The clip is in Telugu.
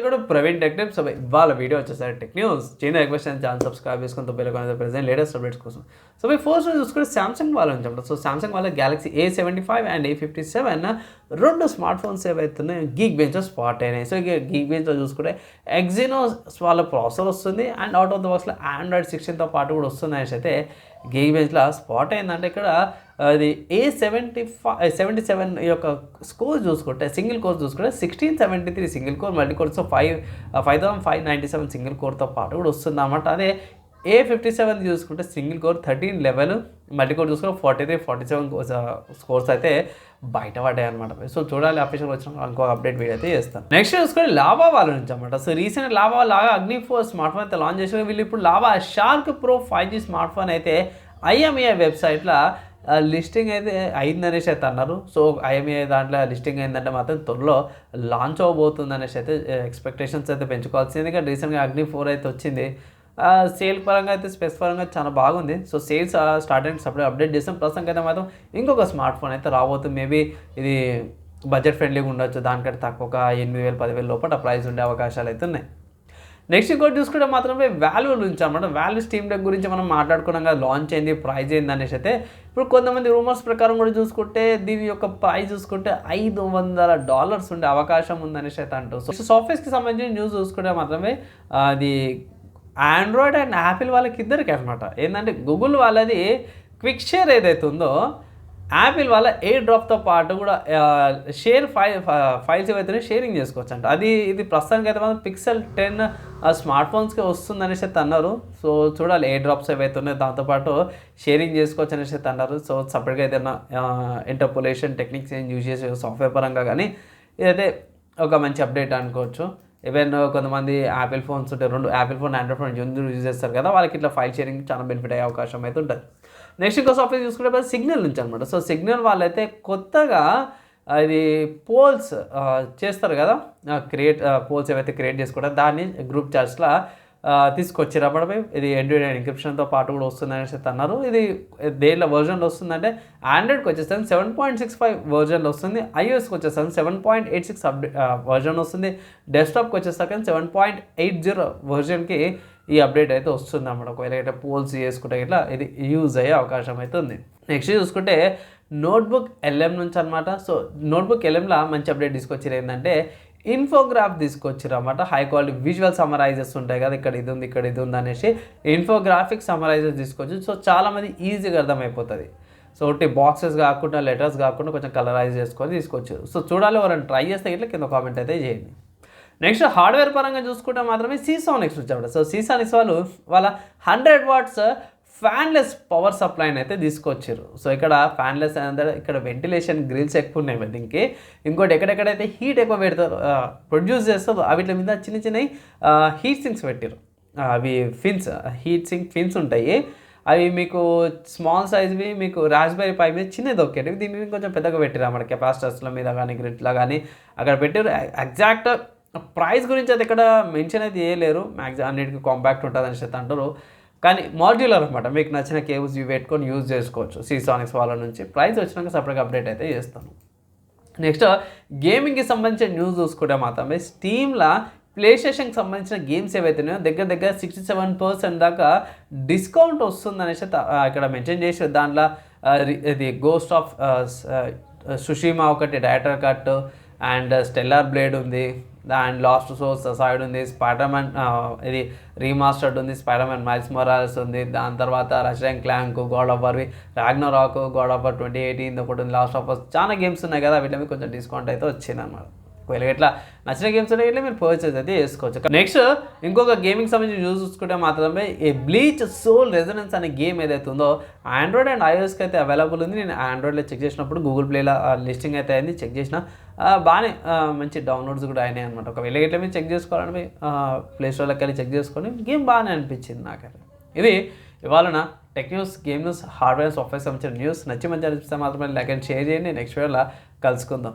కూడా ప్రవీణ్ టెక్ టిప్స్ ఇవాళ వీడియో వచ్చేసారి టెక్ న్యూస్. చిన్న రిక్వెస్ట్ అని ఛానల్ సబ్స్క్రైబ్ చేసుకుని బెల్ ప్రెసెంట్ లేటెస్ట్ అప్డేట్స్ కోసం. సో మీ ఫోర్స్ చూసుకుంటే సామ్సంగ్ వాళ్ళ నుంచి సో సామ్సంగ్ వాళ్ళ Galaxy A seventy five and A fifty seven రెండు స్మార్ట్ ఫోన్స్ ఏవైతున్నాయి గీక్ బెంచ్ స్పాట్ అయినాయి. సో గీక్ బెంచ్లో చూసుకుంటే ఎగ్జినోస్ వాళ్ళ ప్రాసెసర్ వస్తుంది అండ్ అవుట్ ఆఫ్ ద బాక్స్లో ఆండ్రాయిడ్ సిక్స్టీన్తో పాటు కూడా వస్తుంది అనేసి అయితే గీక్ బెంచ్లో స్పాట్ అయిందంటే ఇక్కడ అది A seventy five seventy seven యొక్క స్కోర్ చూసుకుంటే సింగిల్ కోర్ చూసుకుంటే sixteen seventy three single core multi cores five five thousand five ninety seven single కోర్తో పాటు కూడా వస్తుంది అన్నమాట అదే ఏ ఫిఫ్టీ సెవెన్ చూసుకుంటే single core thirteen level multi core చూసుకుంటే forty three forty seven scores అయితే బయటపడ్డాయి అనమాట సో చూడాలి అఫీషియల్ వచ్చిన ఇంకో అప్డేట్ వీడియో అయితే చేస్తాను. నెక్స్ట్ చూసుకుంటే లావా వాళ్ళ నుంచి అనమాట సో రీసెంట్ లావా లాగా అగ్ని ఫోర్ స్మార్ట్ ఫోన్ అయితే లాంచ్ చేసిన వీళ్ళు ఇప్పుడు Lava shark pro five G smart phone అయితే ఐఎంఏ వెబ్సైట్లో లిస్టింగ్ అయితే అయిందనేసి అయితే అన్నారు. సో ఐఎంఏ దాంట్లో లిస్టింగ్ అయిందంటే మాత్రం త్వరలో లాంచ్ అవ్వబోతుంది అనేసి అయితే ఎక్స్పెక్టేషన్స్ అయితే పెంచుకోవాల్సింది. ఎందుకంటే రీసెంట్గా అగ్ని ఫోర్ అయితే వచ్చింది. సేల్ పరంగా అయితే స్పెస్ పరంగా చాలా బాగుంది. సో సేల్స్ స్టార్ట్ అయిన అప్పుడే అప్డేట్ చేస్తాం. ప్రస్తుతం అయితే మాత్రం ఇంకొక స్మార్ట్ ఫోన్ అయితే రాబోతుంది మేబీ ఇది బడ్జెట్ ఫ్రెండ్లీగా ఉండొచ్చు. దానికంటే తక్కువ ఎనిమిది వేలు పదివేల లోపల ప్రైస్ ఉండే అవకాశాలు అయితే ఉన్నాయి. నెక్స్ట్ ఇంకోటి చూసుకుంటే మాత్రమే వాల్యూ నుంచి అనమాట. వాల్యూ స్టీమ్ డెక్ గురించి మనం మాట్లాడుకున్నాం కదా లాంచ్ అయింది ప్రైజ్ అయింది అనేసి అయితే ఇప్పుడు కొంతమంది రూమర్స్ ప్రకారం కూడా చూసుకుంటే దీని యొక్క ప్రైస్ చూసుకుంటే ఐదు వందల డాలర్స్ ఉండే అవకాశం ఉందనేసి అయితే అంటూ సో సాఫ్ట్వేర్స్కి సంబంధించిన న్యూస్ చూసుకుంటే మాత్రమే అది ఆండ్రాయిడ్ అండ్ యాపిల్ వాళ్ళకి ఇద్దరికి అనమాట. ఏంటంటే గూగుల్ వాళ్ళది క్విక్ షేర్ ఏదైతే ఉందో యాపిల్ వాళ్ళ ఎయిర్ డ్రాప్తో పాటు కూడా షేర్ ఫైల్ ఫైల్స్ ఏవైతేనే షేరింగ్ చేసుకోవచ్చు అంట అది ఇది ప్రస్తుతానికి అయితే మాత్రం పిక్సెల్ టెన్ స్మార్ట్ ఫోన్స్కి వస్తుంది అనేసి అయితే అన్నారు. సో చూడాలి ఎయిర్ డ్రాప్స్ ఏవైతే ఉన్నాయో దాంతోపాటు షేరింగ్ చేసుకోవచ్చు అనేసి అయితే అన్నారు. సో సపరేట్గా ఏదైనా ఇంటర్పోలేషన్ టెక్నిక్స్ ఏం యూజ్ చేసే సాఫ్ట్వేర్ పరంగా కానీ ఇదైతే ఒక మంచి అప్డేట్ అనుకోవచ్చు. ఈవెన్ కొంతమంది యాపిల్ ఫోన్స్ ఉంటాయి రెండు Apple phone Android phone use చేస్తారు కదా వాళ్ళకి ఇట్లా ఫైల్ షేరింగ్ చాలా బెనిఫిట్ అయ్యే అవకాశం అయితే ఉంటుంది. నెక్స్ట్ ఇంకో సాఫ్ట్వేర్ చూసుకుంటే సిగ్నల్ నుంచి అనమాట సో సిగ్నల్ వాళ్ళైతే కొత్తగా అది పోల్స్ చేస్తారు కదా? క్రియేట్ పోల్స్ ఏవైతే క్రియేట్ చేసుకుంటారో దాన్ని గ్రూప్ చార్ట్స్లో తీసుకొచ్చారు అప్పటిపై ఇది ఎండ్రాయిడ్ ఎన్క్రిప్షన్తో పాటు కూడా వస్తుంది అనేసి అన్నారు. ఇది దేనిలో వర్జన్లో వస్తుందంటే ఆండ్రాయిడ్కి వచ్చేసరికి సెవెన్ పాయింట్ సిక్స్ ఫైవ్ వర్జన్లో వస్తుంది. ఐఓఎస్కి వచ్చేసరికి seven point eight six update version వస్తుంది. డెస్క్టాప్కి వచ్చేసరికి సెవెన్ పాయింట్ ఎయిట్ జీరో వర్జన్కి ఈ అప్డేట్ అయితే వస్తుంది అన్నమాట. ఒకవేళ ఇట్లా పోల్స్ చేసుకుంటే ఇట్లా ఇది యూజ్ అయ్యే అవకాశం అయితే ఉంది. నెక్స్ట్ చూసుకుంటే నోట్బుక్ ఎల్ఎం నుంచి అనమాట సో నోట్బుక్ ఎల్ఎంలో మంచి అప్డేట్ తీసుకొచ్చారు ఏంటంటే ఇన్ఫోగ్రాఫ్ తీసుకొచ్చారు అనమాట హై క్వాలిటీ విజువల్ సమరైజర్స్ ఉంటాయి కదా ఇక్కడ ఇది ఉంది ఇక్కడ ఇది ఉంది అనేసి ఇన్ఫోగ్రాఫిక్ సమరైజర్స్ తీసుకొచ్చి సో చాలామంది ఈజీగా అర్థమైపోతుంది. సో ఒకటి బాక్సెస్ కాకుండా లెటర్స్ కాకుండా కొంచెం కలరైజ్ చేసుకొని తీసుకొచ్చారు సో చూడాలి ఎవరైనా ట్రై చేస్తే ఇట్లా కింద కామెంట్ అయితే చేయండి. నెక్స్ట్ హార్డ్వేర్ పరంగా చూసుకుంటే మాత్రమే సీసానిక్స్ వచ్చాడు సో సీసానిక్స్ వాళ్ళు వాళ్ళ హండ్రెడ్ వాట్స్ ఫ్యాన్లెస్ పవర్ సప్లైని అయితే తీసుకొచ్చారు. సో ఇక్కడ ఫ్యాన్లెస్ అంటే ఇక్కడ వెంటిలేషన్ గ్రిల్స్ ఎక్కువ ఉన్నాయి దీనికి. ఇంకోటి ఎక్కడెక్కడైతే హీట్ ఎక్కువ పెడతారు ప్రొడ్యూస్ చేస్తారో వీటి మీద చిన్న చిన్న హీట్ సింక్స్ పెట్టారు అవి ఫిన్స్ హీట్ సింక్ ఫిన్స్ ఉంటాయి. అవి మీకు స్మాల్ సైజ్వి మీకు రాస్బెరీ పై మీద చిన్నది ఒకేటి దీని మీద కొంచెం పెద్దగా పెట్టారు అన్నమాట కెపాసిటర్స్ల మీద కానీ గ్రిడ్లో కానీ అక్కడ పెట్టారు ఎగ్జాక్ట్ ప్రైస్ గురించి అది ఇక్కడ మెన్షన్ అయితే చేయలేరు. మ్యాక్సిమం అన్నిటికీ కాంపాక్ట్ ఉంటుంది అని చెప్పి అంటారు. కానీ మాడ్యులర్ అనమాట మీకు నచ్చిన కేబుల్స్ ఇవి పెట్టుకొని యూజ్ చేసుకోవచ్చు. సీసానిక్స్ వాళ్ళ నుంచి. ప్రైస్ వచ్చినాక సపరేట్గా అప్డేట్ అయితే చేస్తాను. నెక్స్ట్ గేమింగ్కి సంబంధించిన న్యూస్ చూసుకుంటే మాత్రమే స్టీమ్లో ప్లే స్టేషన్కి సంబంధించిన గేమ్స్ ఏవైతే దగ్గర దగ్గర సిక్స్టీ సెవెన్ పర్సెంట్ దాకా డిస్కౌంట్ వస్తుందనేసి ఇక్కడ మెన్షన్ చేసి దాంట్లో ఇది గోస్ట్ ఆఫ్ సుషీమా ఒకటి director cut and stellar blade ఉంది. అండ్ లాస్ట్ సోర్స్ సైడ్ ఉంది. స్పైడర్మ్యాన్ ఇది రీమాస్టర్డ్ ఉంది. స్పైడర్మ్యాన్ మైల్స్ మొరాల్స్ ఉంది. దాని తర్వాత ratchet clank god of war Ragnarok god of war twenty eighteen ఒకటి ఉంది. లాస్ట్ ఆఫ్ చాలా గేమ్స్ ఉన్నాయి కదా వీటి మీద కొంచెం డిస్కౌంట్ అయితే వచ్చింది అనమాట ఒకవేళ ఇట్లా నచ్చిన గేమ్స్ ఉంటే ఇట్లా మీరు పర్చేజ్ అయితే చేసుకోవచ్చు. నెక్స్ట్ ఇంకొక గేమింగ్ సంబంధించి యూజ్ చూసుకుంటే మాత్రమే ఈ బ్లీచ్ సోల్ రెజనెన్స్ అనే గేమ్ ఏదైతే ఉందో ఆండ్రాయిడ్ అండ్ ఐఓఎస్కి అయితే అవైలబుల్ ఉంది. నేను ఆండ్రాయిడ్లో చెక్ చేసినప్పుడు గూగుల్ ప్లేలో లిస్టింగ్ అయితే అయింది చెక్ చేసిన. బాగానే మంచి డౌన్లోడ్స్ కూడా అయినాయి అనమాట ఒకవేళ ఇట్లా మీరు చెక్ చేసుకోవాలని ప్లే స్టోర్లోకి వెళ్ళి చెక్ చేసుకొని గేమ్ బాగానే అనిపించింది నాకైతే. ఇది ఇవాళ tech news game news hardware software సంబంధించిన న్యూస్ నచ్చి మంచి అనిపిస్తే మాత్రమే లైక్ అండ్ షేర్ చేయండి. నెక్స్ట్ వేళ కలుసుకుందాం.